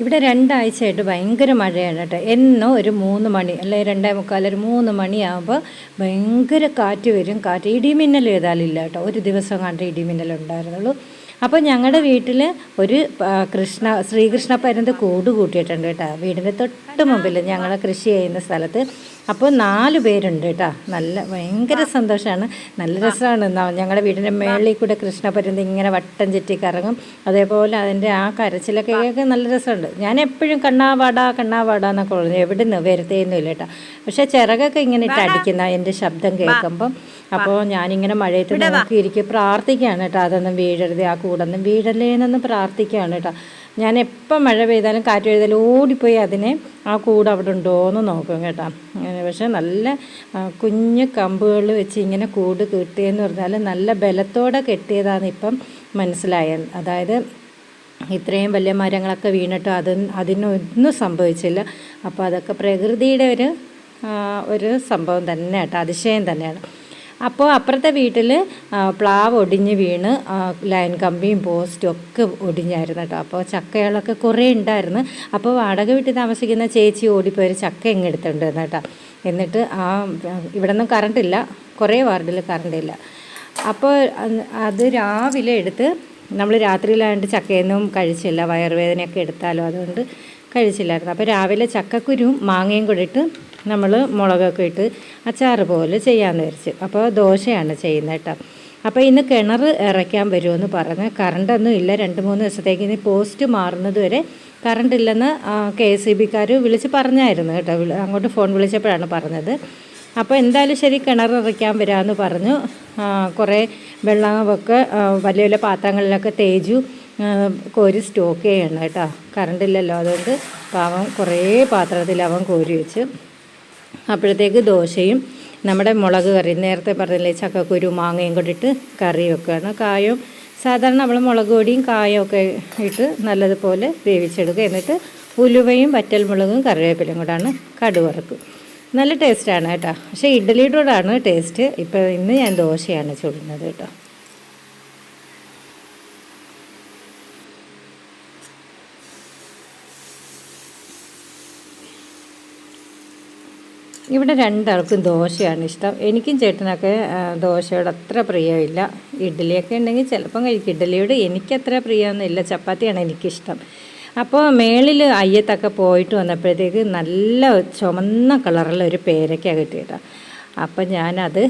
ഇവിടെ രണ്ടാഴ്ചയായിട്ട് ഭയങ്കര മഴയാണ് കേട്ടോ. എന്നോ ഒരു മൂന്ന് മണി അല്ലെ രണ്ടേ മുക്കാൽ ഒരു മൂന്ന് മണിയാകുമ്പോൾ ഭയങ്കര കാറ്റ് വരും. കാറ്റ് ഇടിമിന്നൽ ചെയ്താലില്ല കേട്ടോ. ഒരു ദിവസം കണ്ട് ഇടിമിന്നൽ ഉണ്ടായിരുന്നുള്ളൂ. അപ്പോൾ ഞങ്ങളുടെ വീട്ടിൽ ഒരു കൃഷ്ണ ശ്രീകൃഷ്ണ പരുന്ത് കൂട് കൂട്ടിയിട്ടുണ്ട് കേട്ടോ. വീടിന്റെ തൊട്ട് മുമ്പിൽ ഞങ്ങൾ കൃഷി ചെയ്യുന്ന സ്ഥലത്ത് അപ്പോൾ നാല് പേരുണ്ട് കേട്ടോ. നല്ല ഭയങ്കര സന്തോഷമാണ് നല്ല രസമാണ് ഞങ്ങളുടെ വീടിന്റെ മേളിൽ കൂടെ കൃഷ്ണപരുന്ത് ഇങ്ങനെ വട്ടം ചുറ്റി കറങ്ങും. അതേപോലെ അതിന്റെ ആ കരച്ചിലൊക്കെ കേൾക്കാൻ നല്ല രസമുണ്ട്. ഞാൻ എപ്പോഴും കണ്ണാവാട കണ്ണാവാട എന്നൊക്കെ പറഞ്ഞു. എവിടെ നിന്ന് വരുത്തേന്നുമില്ല കേട്ടോ. പക്ഷേ ചിറകൊക്കെ ഇങ്ങനെ ഇട്ട് അടിക്കുന്ന എന്റെ ശബ്ദം കേൾക്കുമ്പം അപ്പോൾ ഞാനിങ്ങനെ മഴയത്ത് നോക്കിയിരിക്കും പ്രാർത്ഥിക്കുകയാണ് കേട്ടോ. അതൊന്നും വീഴരുത്. ആ കൂടൊന്നും വീഴല്ലേന്നൊന്നും പ്രാർത്ഥിക്കുകയാണ് കേട്ടോ. ഞാൻ എപ്പം മഴ പെയ്താലും കാറ്റ് പെയ്താലും ഓടിപ്പോയി അതിനെ ആ കൂട് അവിടെ ഉണ്ടോ എന്ന് നോക്കും കേട്ടോ. അങ്ങനെ പക്ഷേ നല്ല കുഞ്ഞു കമ്പുകൾ വെച്ച് ഇങ്ങനെ കൂട് കെട്ടിയെന്ന് പറഞ്ഞാൽ നല്ല ബലത്തോടെ കെട്ടിയതാണ് ഇപ്പം മനസ്സിലായത്. അതായത് ഇത്രയും വലിയ മരങ്ങളൊക്കെ വീണിട്ട് അത് അതിനൊന്നും സംഭവിച്ചില്ല. അപ്പോൾ അതൊക്കെ പ്രകൃതിയുടെ ഒരു ഒരു സംഭവം തന്നെ കേട്ടോ അതിശയം തന്നെയാണ്. അപ്പോൾ അപ്പുറത്തെ വീട്ടിൽ പ്ലാവ് ഒടിഞ്ഞ് വീണ് ലൈൻ കമ്പിയും പോസ്റ്റും ഒക്കെ ഒടിഞ്ഞായിരുന്നു കേട്ടോ. അപ്പോൾ ചക്കകളൊക്കെ കുറേ ഉണ്ടായിരുന്നു. അപ്പോൾ വാടക വീട്ടിൽ താമസിക്കുന്ന ചേച്ചി ഓടിപ്പോയി ചക്ക എങ്ങ് എടുത്തുകൊണ്ട് വന്നു കേട്ടോ. എന്നിട്ട് ആ ഇവിടെ നിന്നും കറണ്ടില്ല കുറേ വാർഡിൽ കറണ്ടില്ല അപ്പോൾ അത് രാവിലെ എടുത്ത് നമ്മൾ രാത്രിയിലായിട്ട് ചക്കയൊന്നും കഴിച്ചില്ല. വയറുവേദനയൊക്കെ എടുത്താലോ അതുകൊണ്ട് കഴിച്ചില്ലായിരുന്നു. അപ്പോൾ രാവിലെ ചക്കക്കുരുവും മാങ്ങയും കൂടി ഇട്ട് നമ്മൾ മുളകൊക്കെ ഇട്ട് അച്ചാർ പോലെ ചെയ്യാമെന്ന് വിചാരിച്ചു. അപ്പോൾ ദോശയാണ് ചെയ്യുന്നത് കേട്ടോ. അപ്പോൾ ഇന്ന് കിണർ ഇറക്കാൻ വരുമെന്ന് പറഞ്ഞ് കറണ്ടൊന്നും ഇല്ല. രണ്ട് മൂന്ന് ദിവസത്തേക്ക് ഇനി പോസ്റ്റ് മാറുന്നത് വരെ കറണ്ട് ഇല്ലെന്ന് കെ എസ് ഇ ബിക്കാർ വിളിച്ച് പറഞ്ഞായിരുന്നു കേട്ടോ. അങ്ങോട്ട് ഫോൺ വിളിച്ചപ്പോഴാണ് പറഞ്ഞത്. അപ്പോൾ എന്തായാലും ശരി കിണർ ഇറക്കാൻ വരാമെന്ന് പറഞ്ഞു. കുറേ വെള്ളമൊക്കെ വലിയ വലിയ പാത്രങ്ങളിലൊക്കെ തേജു കോരി സ്റ്റോക്ക് ചെയ്യണം കേട്ടോ. കറണ്ടില്ലല്ലോ അതുകൊണ്ട് പാവം കുറേ പാത്രത്തിൽ അവൻ കോരി വെച്ച്. അപ്പോഴത്തേക്ക് ദോശയും നമ്മുടെ മുളക് കറി. നേരത്തെ പറഞ്ഞില്ലേ ചക്കക്കുരു മാങ്ങയും കൂടി കറി വെക്കുകയാണ്. കായവും സാധാരണ നമ്മൾ മുളക് പൊടിയും കായവും ഒക്കെ ഇട്ട് നല്ലതുപോലെ വേവിച്ചെടുക്കുക. എന്നിട്ട് ഉലുവയും വറ്റൽമുളകും കറിവേപ്പിലയും കൂടാണ് കടുവറക്കും നല്ല ടേസ്റ്റാണ് കേട്ടോ. പക്ഷേ ഇഡ്ഡലിയുടെ കൂടാണ് ടേസ്റ്റ് ഇപ്പോൾ ഇന്ന് ഞാൻ ദോശയാണ് ചുടുന്നത് കേട്ടോ. ഇവിടെ രണ്ടാൾക്കും ദോശയാണ് ഇഷ്ടം. എനിക്കും ചേട്ടനൊക്കെ ദോശയോട് അത്ര പ്രിയമില്ല. ഇഡ്ഡലിയൊക്കെ ഉണ്ടെങ്കിൽ ചിലപ്പം കഴിക്കും. ഇഡ്ഡലിയോട് എനിക്കത്ര പ്രിയമൊന്നുമില്ല ചപ്പാത്തിയാണ് എനിക്കിഷ്ടം. അപ്പോൾ മേളിൽ അയ്യത്തൊക്കെ പോയിട്ട് വന്നപ്പോഴത്തേക്ക് നല്ല ചുമന്ന കളറുള്ള ഒരു പേരയ്ക്ക കിട്ടിയിട്ടാണ് അപ്പം ഞാനത്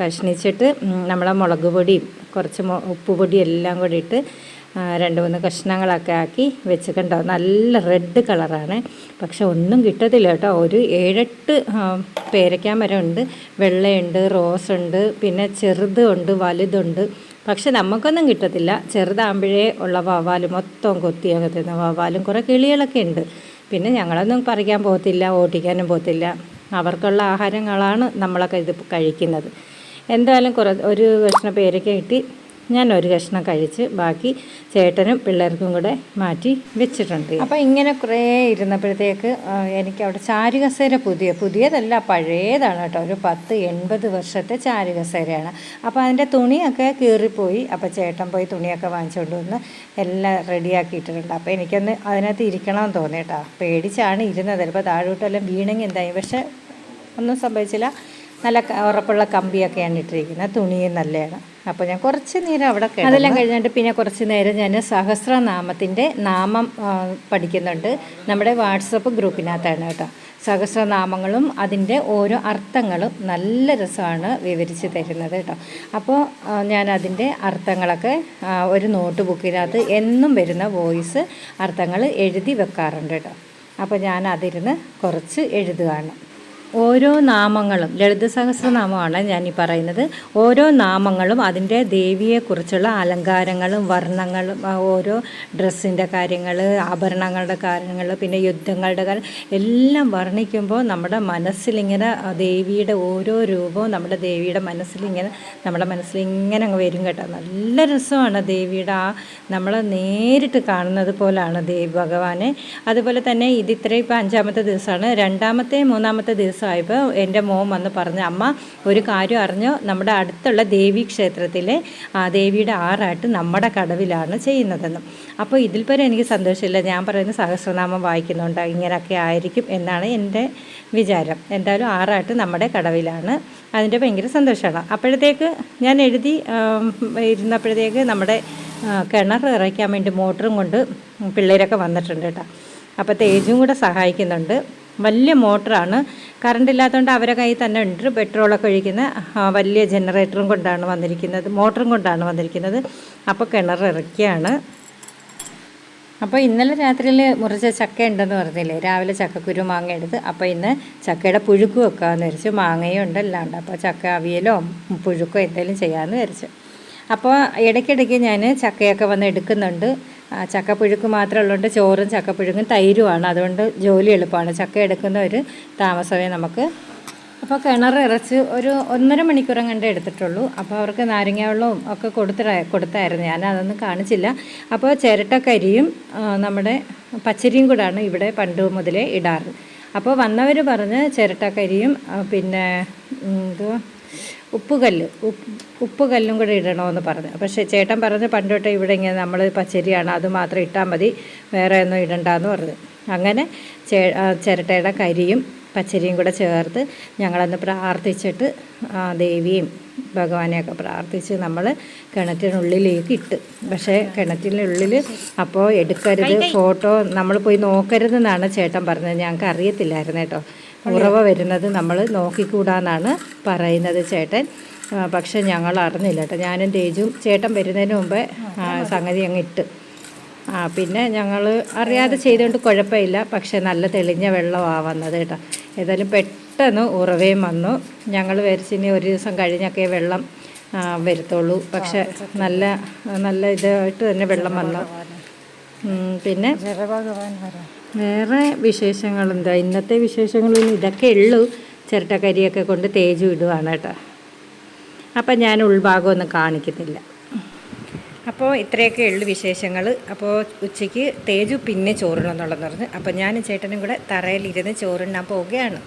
കഷ്ണിച്ചിട്ട് നമ്മളെ മുളക് പൊടിയും കുറച്ച് ഉപ്പുപൊടിയും എല്ലാം കൂടി ഇട്ട് രണ്ട് മൂന്ന് കഷ്ണങ്ങളൊക്കെ ആക്കി വെച്ചിട്ടുണ്ടാവും നല്ല റെഡ് കളറാണ്. പക്ഷെ ഒന്നും കിട്ടത്തില്ല കേട്ടോ. ഒരു ഏഴെട്ട് പേരയ്ക്കാൻ വരെ ഉണ്ട്. വെള്ളയുണ്ട് റോസ് ഉണ്ട് പിന്നെ ചെറുതുണ്ട് വലുതുണ്ട്. പക്ഷെ നമുക്കൊന്നും കിട്ടത്തില്ല. ചെറുതാകുമ്പോഴേ ഉള്ള വവ്വാൽ മൊത്തം കൊത്തിയൊക്കെ തിന്ന. വവ്വാലും കുറേ കിളികളൊക്കെ ഉണ്ട്. പിന്നെ ഞങ്ങളൊന്നും പറിക്കാൻ പോകത്തില്ല ഓട്ടിക്കാനും പോകത്തില്ല. അവർക്കുള്ള ആഹാരങ്ങളാണ് നമ്മളൊക്കെ ഇത് കഴിക്കുന്നത്. എന്തായാലും കുറ ഒരു കഷ്ണം പേരയ്ക്ക കിട്ടി ഞാൻ ഒരു കഷ്ണം കഴിച്ച് ബാക്കി ചേട്ടനും പിള്ളേർക്കും കൂടെ മാറ്റി വെച്ചിട്ടുണ്ട്. അപ്പോൾ ഇങ്ങനെ കുറേ ഇരുന്നപ്പോഴത്തേക്ക് എനിക്ക് അവിടെ ചാരുകസേര പുതിയ പുതിയതല്ല പഴയതാണ് കേട്ടോ. ഒരു പത്ത് എൺപത് വർഷത്തെ ചാരുകസേരയാണ്. അപ്പോൾ അതിന്റെ തുണിയൊക്കെ കീറിപ്പോയി. അപ്പോൾ ചേട്ടൻ പോയി തുണിയൊക്കെ വാങ്ങിച്ചുകൊണ്ട് വന്ന് എല്ലാം റെഡിയാക്കിയിട്ടുണ്ട്. അപ്പോൾ എനിക്കൊന്ന് അതിനകത്ത് ഇരിക്കണമെന്ന് തോന്നി പേടിച്ചാണ് ഇരുന്നത്. ചിലപ്പോൾ താഴോട്ടെല്ലാം വീണെങ്കിൽ എന്തായി? പക്ഷേ ഒന്നും സംഭവിച്ചില്ല. നല്ല ഉറപ്പുള്ള കമ്പിയൊക്കെയാണ് ഇട്ടിരിക്കുന്നത്. തുണിയും നല്ലതാണ്. അപ്പോൾ ഞാൻ കുറച്ച് നേരം അവിടെ. അതെല്ലാം കഴിഞ്ഞിട്ട് പിന്നെ കുറച്ച് നേരം ഞാൻ സഹസ്രനാമത്തിന്റെ നാമം പഠിക്കുന്നുണ്ട്. നമ്മുടെ വാട്സപ്പ് ഗ്രൂപ്പിനകത്താണ് കേട്ടോ. സഹസ്രനാമങ്ങളും അതിന്റെ ഓരോ അർത്ഥങ്ങളും നല്ല രസമാണ് വിവരിച്ച് തരുന്നത് കേട്ടോ. അപ്പോൾ ഞാൻ അതിന്റെ അർത്ഥങ്ങളൊക്കെ ഒരു നോട്ട് ബുക്കിനകത്ത് എന്നും വരുന്ന വോയിസ് അർത്ഥങ്ങൾ എഴുതി വെക്കാറുണ്ട് കേട്ടോ. അപ്പോൾ ഞാൻ അതിരുന്ന് കുറച്ച് എഴുതുകയാണ് ഓരോ നാമങ്ങളും ലളിത സഹസ്രനാമമാണ് ഞാൻ ഈ പറയുന്നത്. ഓരോ നാമങ്ങളും അതിന്റെ ദേവിയെക്കുറിച്ചുള്ള അലങ്കാരങ്ങളും വർണങ്ങളും ഓരോ ഡ്രസ്സിന്റെ കാര്യങ്ങൾ ആഭരണങ്ങളുടെ കാര്യങ്ങൾ പിന്നെ യുദ്ധങ്ങളുടെ കാര്യം എല്ലാം വർണിക്കുമ്പോൾ നമ്മുടെ മനസ്സിലിങ്ങനെ ദേവിയുടെ ഓരോ രൂപവും നമ്മുടെ ദേവിയുടെ മനസ്സിലിങ്ങനെ നമ്മുടെ മനസ്സിലിങ്ങനെ അങ്ങ് വരും കേട്ടോ. നല്ല രസമാണ് ദേവിയുടെ ആ നമ്മൾ നേരിട്ട് കാണുന്നത് പോലാണ് ദേവി ഭഗവാനെ. അതുപോലെ തന്നെ ഇത് ഇത്രയും അഞ്ചാമത്തെ ദിവസമാണ്. രണ്ടാമത്തെ മൂന്നാമത്തെ ദിവസം ദിവസമായപ്പോൾ എന്റെ മോൻ വന്ന് പറഞ്ഞു അമ്മ ഒരു കാര്യം അറിഞ്ഞോ? നമ്മുടെ അടുത്തുള്ള ദേവി ക്ഷേത്രത്തിലെ ആ ദേവിയുടെ ആറാട്ട് നമ്മുടെ കടവിലാണ് ചെയ്യുന്നതെന്ന്. അപ്പോൾ ഇതിൽ വരെ എനിക്ക് സന്തോഷമില്ല. ഞാൻ പറയുന്ന സഹസ്രനാമം വായിക്കുന്നുണ്ട്. ഇങ്ങനെയൊക്കെ ആയിരിക്കും എന്നാണ് എന്റെ വിചാരം. എന്തായാലും ആറാട്ട് നമ്മുടെ കടവിലാണ്. അതിന്റെ ഭയങ്കര സന്തോഷമാണ്. അപ്പോഴത്തേക്ക് ഞാൻ എഴുതി ഇരുന്നപ്പോഴത്തേക്ക് നമ്മുടെ കിണർ ഇറയ്ക്കാൻ വേണ്ടി മോട്ടറും കൊണ്ട് പിള്ളേരൊക്കെ വന്നിട്ടുണ്ട് കേട്ടോ. അപ്പോൾ തേജും കൂടെ സഹായിക്കുന്നുണ്ട്. വലിയ മോട്ടറാണ്. കറണ്ട് ഇല്ലാത്തതുകൊണ്ട് അവരെ കയ്യിൽ തന്നെ ഉണ്ട്. പെട്രോളൊക്കെ ഒഴിക്കുന്ന വലിയ ജനറേറ്ററും കൊണ്ടാണ് വന്നിരിക്കുന്നത് മോട്ടറും കൊണ്ടാണ് വന്നിരിക്കുന്നത്. അപ്പോൾ കിണർ ഇറക്കിയാണ്. അപ്പോൾ ഇന്നലെ രാത്രിയിൽ മുറിച്ച ചക്ക ഉണ്ടെന്ന് പറഞ്ഞില്ലേ? രാവിലെ ചക്കക്കുരു മാങ്ങ എടുത്ത് അപ്പോൾ ഇന്ന് ചക്കയുടെ പുഴുക്ക് വെക്കാമെന്ന് വിചാരിച്ചു. മാങ്ങയും ഉണ്ട് എല്ലാം ഉണ്ട് അപ്പോൾ ചക്ക അവിയലോ പുഴുക്കോ എന്തെങ്കിലും ചെയ്യാമെന്ന് വിചാരിച്ചു. അപ്പോൾ ഇടയ്ക്കിടയ്ക്ക് ഞാൻ ചക്കയൊക്കെ വന്ന് എടുക്കുന്നുണ്ട്. ചക്കപ്പുഴുക്ക് മാത്രമേ ഉള്ളതുകൊണ്ട് ചോറും ചക്കപ്പുഴുക്കും തൈരുമാണ്. അതുകൊണ്ട് ജോലി എളുപ്പമാണ്. ചക്ക എടുക്കുന്ന ഒരു താമസമേ നമുക്ക്. അപ്പോൾ കിണർ ഇറച്ച് ഒരു ഒന്നര മണിക്കൂറും കണ്ടേ എടുത്തിട്ടുള്ളൂ. അപ്പോൾ അവർക്ക് നാരങ്ങ വെള്ളവും ഒക്കെ കൊടുത്ത കൊടുത്തായിരുന്നു. ഞാൻ അതൊന്നും കാണിച്ചില്ല. അപ്പോൾ ചിരട്ടക്കരിയും നമ്മുടെ പച്ചരിയും കൂടാണ് ഇവിടെ പണ്ട് മുതലേ ഇടാറ്. അപ്പോൾ വന്നവർ പറഞ്ഞ് ചിരട്ടക്കരിയും പിന്നെ എന്തുവാ ഉപ്പുകല്ല് ഉപ്പ് ഉപ്പുകല്ലും കൂടെ ഇടണമെന്ന് പറഞ്ഞു. പക്ഷേ ചേട്ടൻ പറഞ്ഞ് പണ്ടോട്ടെ ഇവിടെ ഇങ്ങനെ നമ്മൾ പച്ചരിയാണ് അത് മാത്രം ഇട്ടാൽ മതി വേറെ ഒന്നും ഇടണ്ടെന്ന് പറഞ്ഞു. അങ്ങനെ ചേ ചിരട്ടയുടെ കരിയും പച്ചരിയും കൂടെ ചേർത്ത് ഞങ്ങളന്ന് പ്രാർത്ഥിച്ചിട്ട് ദേവിയും ഭഗവാനെയൊക്കെ പ്രാർത്ഥിച്ച് നമ്മൾ കിണറ്റിനുള്ളിലേക്ക് ഇട്ട്. പക്ഷേ കിണറ്റിനുള്ളിൽ അപ്പോൾ എടുക്കരുത് ഫോട്ടോ നമ്മൾ പോയി നോക്കരുതെന്നാണ് ചേട്ടൻ പറഞ്ഞത്. ഞങ്ങൾക്ക് അറിയത്തില്ലായിരുന്നു കേട്ടോ. ഉറവ വരുന്നത് നമ്മൾ നോക്കിക്കൂടാന്നാണ് പറയുന്നത് ചേട്ടൻ. പക്ഷെ ഞങ്ങൾ അറിഞ്ഞില്ല കേട്ടോ. ഞാനും തേജും ചേട്ടൻ വരുന്നതിന് മുമ്പേ സംഗതി അങ്ങ് ഇട്ട്. ആ പിന്നെ ഞങ്ങൾ അറിയാതെ ചെയ്തുകൊണ്ട് കുഴപ്പമില്ല. പക്ഷെ നല്ല തെളിഞ്ഞ വെള്ളമാണ് വന്നത് കേട്ടോ. ഏതായാലും പെട്ടെന്ന് ഉറവയും വന്നു. ഞങ്ങൾ വരച്ചിനി ഒരു ദിവസം കഴിഞ്ഞൊക്കെ വെള്ളം വരുത്തുള്ളൂ. പക്ഷെ നല്ല നല്ല ഇതായിട്ട് തന്നെ വെള്ളം വന്നു. പിന്നെ? വേറെ വിശേഷങ്ങൾ എന്താ ഇന്നത്തെ വിശേഷങ്ങളിൽ ഇതൊക്കെ ഉള്ളൂ. ചിരട്ടക്കരിയൊക്കെ കൊണ്ട് തേജു ഇടുവാണ് കേട്ടോ. അപ്പം ഞാൻ ഉൾഭാഗമൊന്നും കാണിക്കുന്നില്ല. അപ്പോൾ ഇത്രയൊക്കെ ഉള്ളു വിശേഷങ്ങൾ. അപ്പോൾ ഉച്ചയ്ക്ക് തേജു പിന്നെ ചോറിനെന്നുള്ളതെന്ന് പറഞ്ഞു. അപ്പോൾ ഞാനും ചേട്ടനും കൂടെ തറയിലിരുന്ന് ചോറുണ്ണാൻ പോവുകയാണ്.